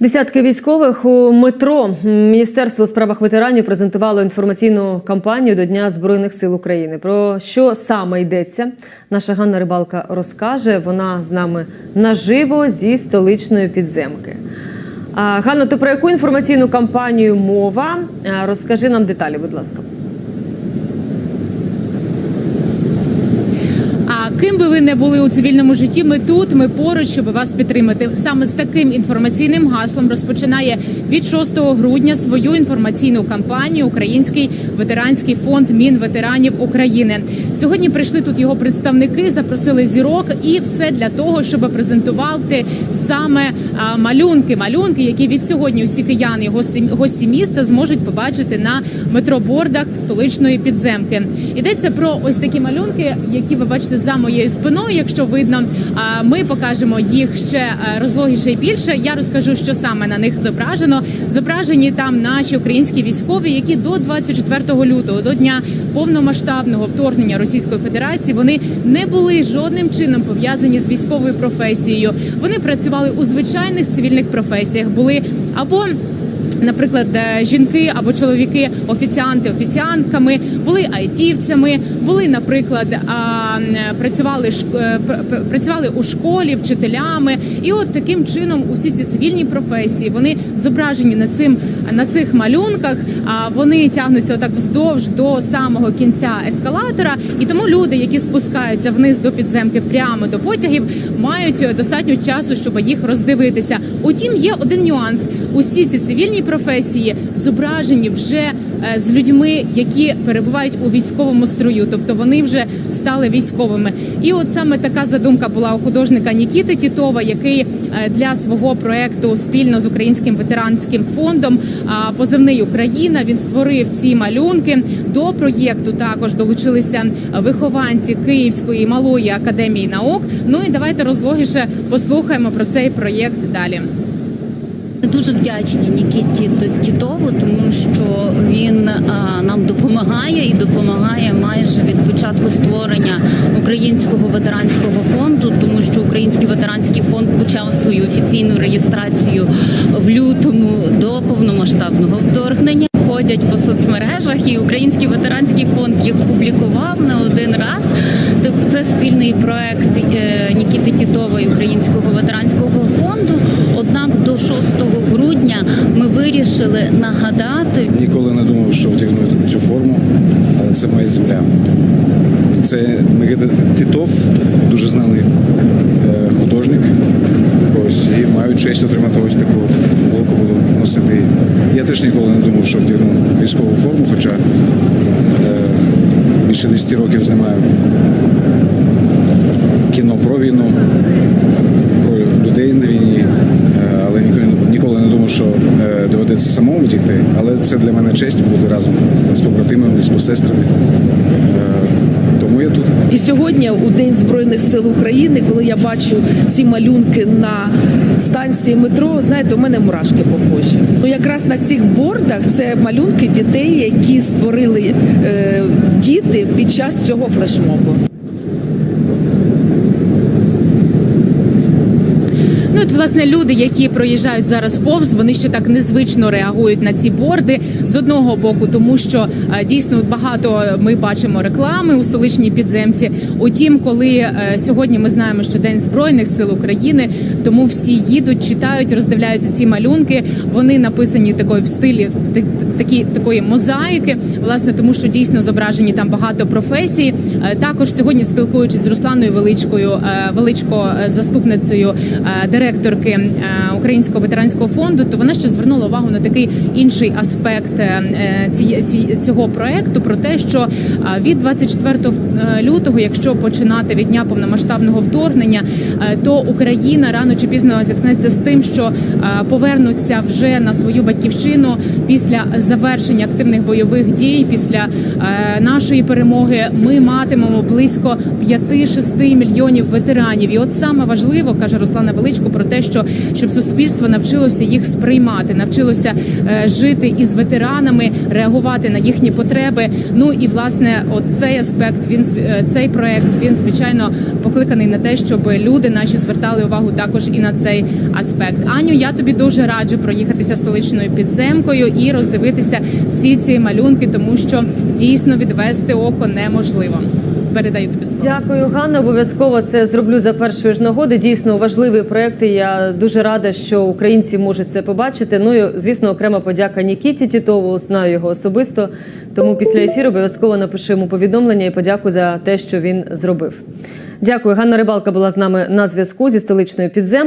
Десятки військових у метро Міністерство у справах ветеранів презентувало інформаційну кампанію до Дня Збройних сил України. Про що саме йдеться? Наша Ганна Рибалка розкаже. Вона з нами наживо зі столичної підземки. А, Ганно, то про яку інформаційну кампанію мова? Розкажи нам деталі, будь ласка. А ким би ви не були у цивільному житті, ми тут, ми поруч, щоб вас підтримати. Саме з таким інформаційним гаслом розпочинає від 6 грудня свою інформаційну кампанію Український ветеранський фонд Мінветеранів України. Сьогодні прийшли тут його представники, запросили зірок, і все для того, щоб презентувати саме малюнки, малюнки, які від сьогодні усі кияни і гості, гості міста зможуть побачити на метробордах столичної підземки. Йдеться про ось такі малюнки, які ви бачите за моєю спиною. Якщо видно, ми покажемо їх ще е, розлогіше і більше. Я розкажу, що саме на них зображено. Зображені там наші українські військові, які до 24 лютого, до дня повномасштабного вторгнення Російської Федерації, вони не були жодним чином пов'язані з військовою професією. Вони працювали у звичайних цивільних професіях, були або Наприклад, е, жінки або чоловіки, офіціанти, офіціантками, були айтівцями, були, наприклад, працювали е, пр- пр- працювали у школі, вчителями, і от таким чином усі ці цивільні професії вони зображені на цим на цих малюнках. А вони тягнуться отак вздовж до самого кінця ескалатора, і тому люди, які спускаються вниз до підземки прямо до потягів, мають е, достатньо часу, щоб їх роздивитися. Утім, є один нюанс: усі ці цивільні професії зображені вже е, з людьми, які перебувають у військовому строю, тобто вони вже стали військовими. І от саме така задумка була у художника Нікіти Тітова, який е, для свого проекту спільно з українським ветеранським фондом позивний Україна він створив ці малюнки. До проєкту також долучилися вихованці Київської малої академії наук. Ну і давайте розлогіше послухаємо про цей проєкт далі. Дуже вдячні Нікіті Тітову, тому що він а, нам допомагає і допомагає майже від початку створення українського ветеранського фонду, тому що Український ветеранський фонд почав свою офіційну реєстрацію в лютому до повномасштабного вторгнення. Ходять по соцмережах, і Український ветеранський фонд їх публікував не один раз. Тобто це спільний проект е, Нікіти Тітова і Українського ветеранського фонду. Однак до 6 грудня ми вирішили нагадати Ніколи не думав, що вдягну цю форму, але це моя земля. Це Микита Титов, дуже знаний е, художник. Ось, і маю честь отримати ось таку футболку, буду носити. Я теж ніколи не думав, що вдягну військову форму, хоча е, більше 10 років знімаю кіно про війну, про людей на війні, е, але ніколи, ніколи не думав, що е, доведеться самому втікти. Але це для мене честь бути разом з побратимами, з посестрами. Е, Тому я тут. І сьогодні, у День Збройних сил України, коли я бачу ці малюнки на станції метро, знаєте, у мене мурашки похожі. Ну якраз на цих бордах це малюнки дітей, які створили е, діти під час цього флешмобу. Ну от власне люди, які проїжджають зараз повз, вони ще так незвично реагують на ці борди з одного боку, тому що е, дійсно багато ми бачимо реклами у столичній підземці. Утім, коли е, сьогодні ми знаємо, що день збройних сил України, тому всі їдуть, читають, роздивляються ці малюнки. Вони написані такою в стилі такі такої мозаїки, власне, тому що дійсно зображені там багато професій. Е, Також сьогодні спілкуючись з Русланою Величкою, величко заступницею е, директорки е, Українського ветеранського фонду, то вона ще звернула увагу на такий інший аспект е, цього проекту про те, що е, від 24 е, лютого, якщо починати від дня повномасштабного вторгнення, то Україна рано чи пізно зіткнеться з тим, що е, повернуться вже на свою батьківщину після завершення активних бойових дій, після е, нашої перемоги. Ми матимемо близько 5-6 мільйонів ветеранів. І от саме важливо каже Руслана Величко про те, що щоб суспільство навчилося їх сприймати, навчилося е, жити із ветеранами, реагувати на їхні потреби. Ну і власне, от цей аспект він е, цей проект він звичайно покликаний на те, щоб люди наші звертали увагу також і на цей аспект. Аню, я тобі дуже раджу проїхатися столичною підземкою і роздивитися всі ці малюнки, тому що дійсно відвести око неможливо. Передаю тобі слово. Дякую, Ганна. Обов'язково це зроблю за першої ж нагоди. Дійсно важливі проекти. Я дуже рада, що українці можуть це побачити. Ну і звісно, окрема подяка Нікіті Тітову. Знаю його особисто. Тому після ефіру обов'язково напишу йому повідомлення і подяку за те, що він зробив. Дякую. Ганна Рибалка була з нами на зв'язку зі столичною підзем.